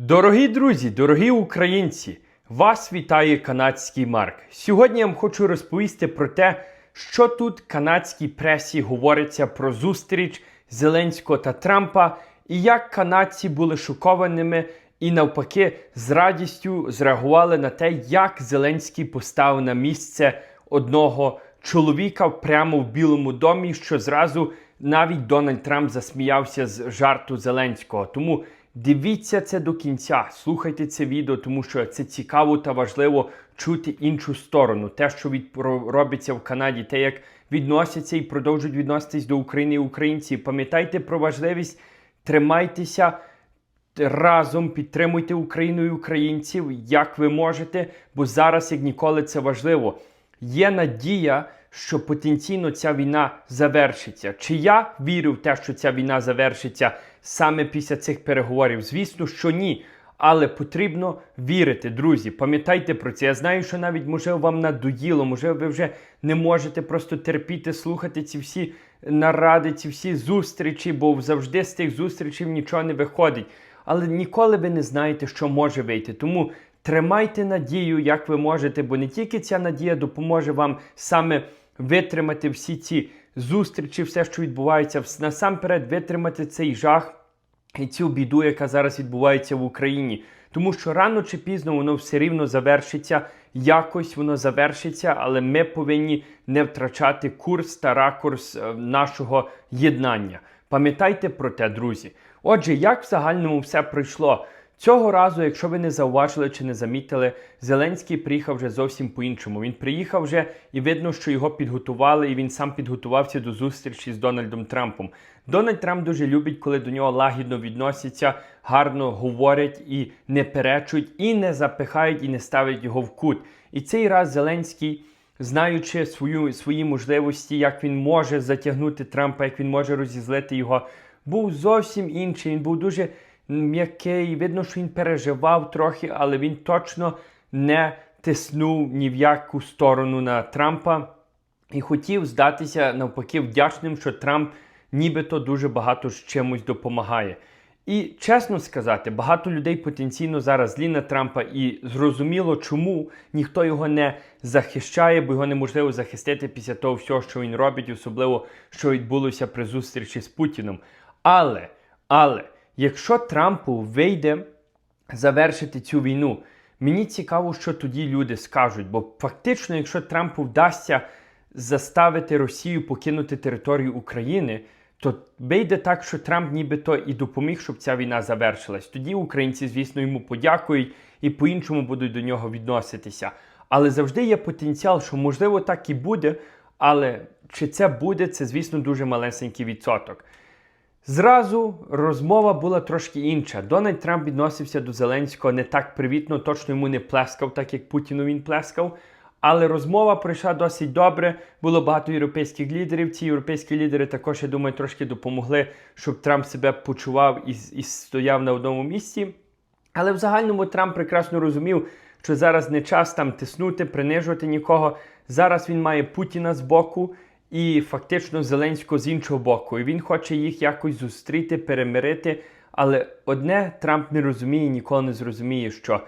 Дорогі друзі, дорогі українці, вас вітає канадський Марк. Сьогодні я вам хочу розповісти про те, що тут канадській пресі говориться про зустріч Зеленського та Трампа, і як канадці були шокованими і навпаки з радістю зреагували на те, як Зеленський поставив на місце одного чоловіка прямо в Білому домі, що зразу навіть Дональд Трамп засміявся з жарту Зеленського. Тому дивіться це до кінця, слухайте це відео, тому що це цікаво та важливо чути іншу сторону. Те, що від робиться в Канаді, те, як відносяться і продовжують відноситись до України і українці. Пам'ятайте про важливість, тримайтеся разом підтримуйте Україну і українців, як ви можете, бо зараз, як ніколи, це важливо. Є надія, що потенційно ця війна завершиться. Чи я вірю в те, що ця війна завершиться саме після цих переговорів? Звісно, що ні. Але потрібно вірити, друзі. Пам'ятайте про це. Я знаю, що навіть можливо вам надоїло, можливо, ви вже не можете просто терпіти, слухати ці всі наради, ці всі зустрічі, бо завжди з тих зустрічей нічого не виходить. Але ніколи ви не знаєте, що може вийти. Тому тримайте надію, як ви можете, бо не тільки ця надія допоможе вам саме витримати всі ці зустрічі, все, що відбувається, насамперед витримати цей жах і цю біду, яка зараз відбувається в Україні. Тому що рано чи пізно воно все рівно завершиться, якось воно завершиться, але ми повинні не втрачати курс та ракурс е, нашого єднання. Пам'ятайте про те, друзі. Отже, як в загальному все пройшло? Цього разу, якщо ви не зауважили чи не замітили, Зеленський приїхав вже зовсім по-іншому. Він приїхав вже і видно, що його підготували, і він сам підготувався до зустрічі з Дональдом Трампом. Дональд Трамп дуже любить, коли до нього лагідно відносяться, гарно говорять і не перечують, і не запихають, і не ставлять його в кут. І цей раз Зеленський знаючи свою, свої можливості, як він може затягнути Трампа, як він може розізлити його, був зовсім інший. Він був дуже м'який. Видно, що він переживав трохи, але він точно не тиснув ні в яку сторону на Трампа і хотів здатися навпаки вдячним, що Трамп нібито дуже багато з чимось допомагає. І чесно сказати, багато людей потенційно зараз злі на Трампа, і зрозуміло, чому ніхто його не захищає, бо його неможливо захистити після того всього, що він робить, особливо що відбулося при зустрічі з Путіном. Але, але, якщо Трампу вийде завершити цю війну, мені цікаво, що тоді люди скажуть. Бо фактично, якщо Трампу вдасться заставити Росію покинути територію України, то вийде так, що Трамп нібито і допоміг, щоб ця війна завершилась. Тоді українці, звісно, йому подякують і по-іншому будуть до нього відноситися. Але завжди є потенціал, що можливо так і буде. Але чи це буде, це, звісно, дуже малесенький відсоток. Зразу розмова була трошки інша. Дональд Трамп відносився до Зеленського не так привітно, точно йому не плескав, так як Путіну він плескав. Але розмова пройшла досить добре. Було багато європейських лідерів. Ці європейські лідери також, я думаю, трошки допомогли, щоб Трамп себе почував і, і стояв на одному місці. Але в загальному Трамп прекрасно розумів, що зараз не час там тиснути, принижувати нікого. Зараз він має Путіна з боку і фактично Зеленського з іншого боку. І він хоче їх якось зустріти, перемирити. Але одне Трамп не розуміє, ніколи не зрозуміє, що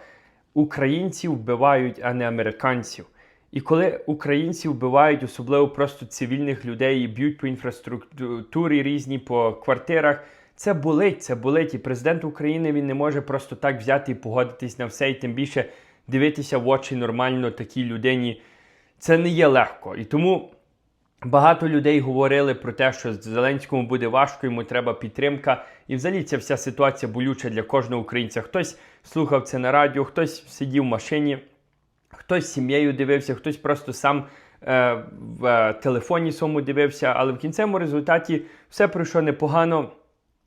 українців вбивають, а не американців. І коли українці вбивають, особливо просто цивільних людей, і б'ють по інфраструктурі різні, по квартирах, це болить, це болить. І президент України він не може просто так взяти і погодитись на все, і тим більше дивитися в очі нормально такій людині. Це не є легко. І тому Багато людей говорили про те, що Зеленському буде важко, йому треба підтримка. І взагалі ця вся ситуація болюча для кожного українця. Хтось слухав це на радіо, хтось сидів в машині, хтось з сім'єю дивився, хтось просто сам е, в е, телефоні своєму дивився. Але в кінцевому результаті все пройшло непогано.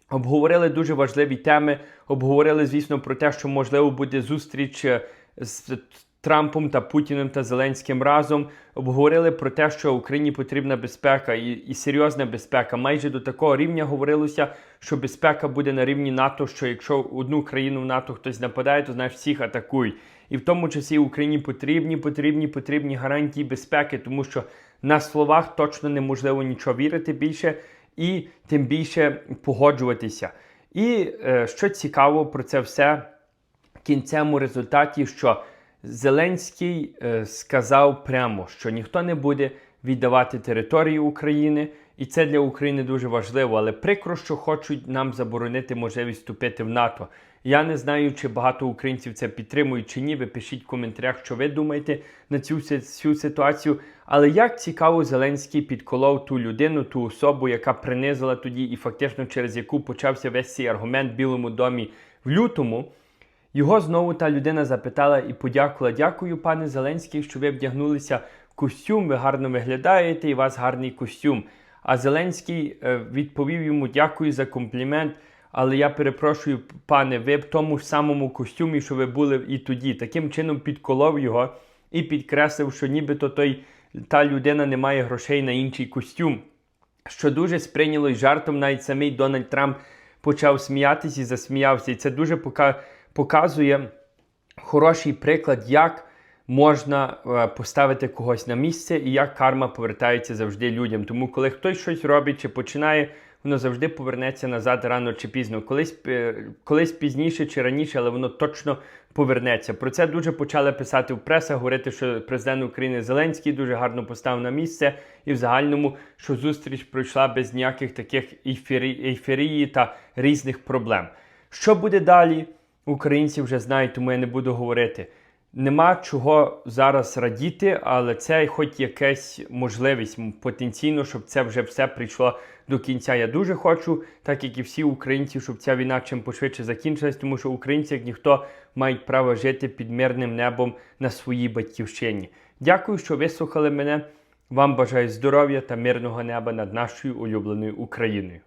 Обговорили дуже важливі теми. Обговорили, звісно, про те, що можливо буде зустріч е, з Трампом та Путіним та Зеленським разом. Обговорили про те, що Україні потрібна безпека і, і серйозна безпека. Майже до такого рівня говорилося, що безпека буде на рівні НАТО. Що якщо одну країну в НАТО хтось нападає, то знаєш всіх атакують. І в тому часі Україні потрібні, потрібні, потрібні гарантії безпеки, тому що на словах точно неможливо нічого вірити більше і тим більше погоджуватися. І е, що цікаво про це все, кінцевому результаті, що Зеленський е, сказав прямо, що ніхто не буде віддавати територію України, і це для України дуже важливо. Але прикро, що хочуть нам заборонити можливість вступити в НАТО. Я не знаю, чи багато українців це підтримують чи ні. Ви пишіть в коментарях, що ви думаєте на цю, цю ситуацію. Але як цікаво, Зеленський підколов ту людину, ту особу, яка принизила тоді, і фактично через яку почався весь цей аргумент в Білому домі в лютому. Його знову та людина запитала і подякувала. Дякую, пане Зеленський, що ви вдягнулися в костюм, ви гарно виглядаєте, і у вас гарний костюм. А Зеленський е, відповів йому дякую за комплімент. Але я перепрошую, пане, ви в тому ж самому костюмі, що ви були і тоді. Таким чином підколов його і підкреслив, що нібито той, та людина не має грошей на інший костюм. Що дуже сприйняло й жартом, навіть самий Дональд Трамп почав сміятися і засміявся. І це дуже пока- показує хороший приклад, як можна е, поставити когось на місце і як карма повертається завжди людям. Тому, коли хтось щось робить чи починає, воно завжди повернеться назад рано чи пізно. Колись, колись пізніше чи раніше, але воно точно повернеться. Про це дуже почали писати в пресах, говорити, що президент України Зеленський дуже гарно поставив на місце, і в загальному, що зустріч пройшла без ніяких таких ейфері- ейферії та різних проблем. Що буде далі? Українці вже знають, тому я не буду говорити. Нема чого зараз радіти, але це хоч якась можливість потенційно, щоб це вже все прийшло до кінця. Я дуже хочу, так як і всі українці, щоб ця війна чим пошвидше закінчилась, тому що українці, як ніхто, мають право жити під мирним небом на своїй батьківщині. Дякую, що вислухали мене. Вам бажаю здоров'я та мирного неба над нашою улюбленою Україною.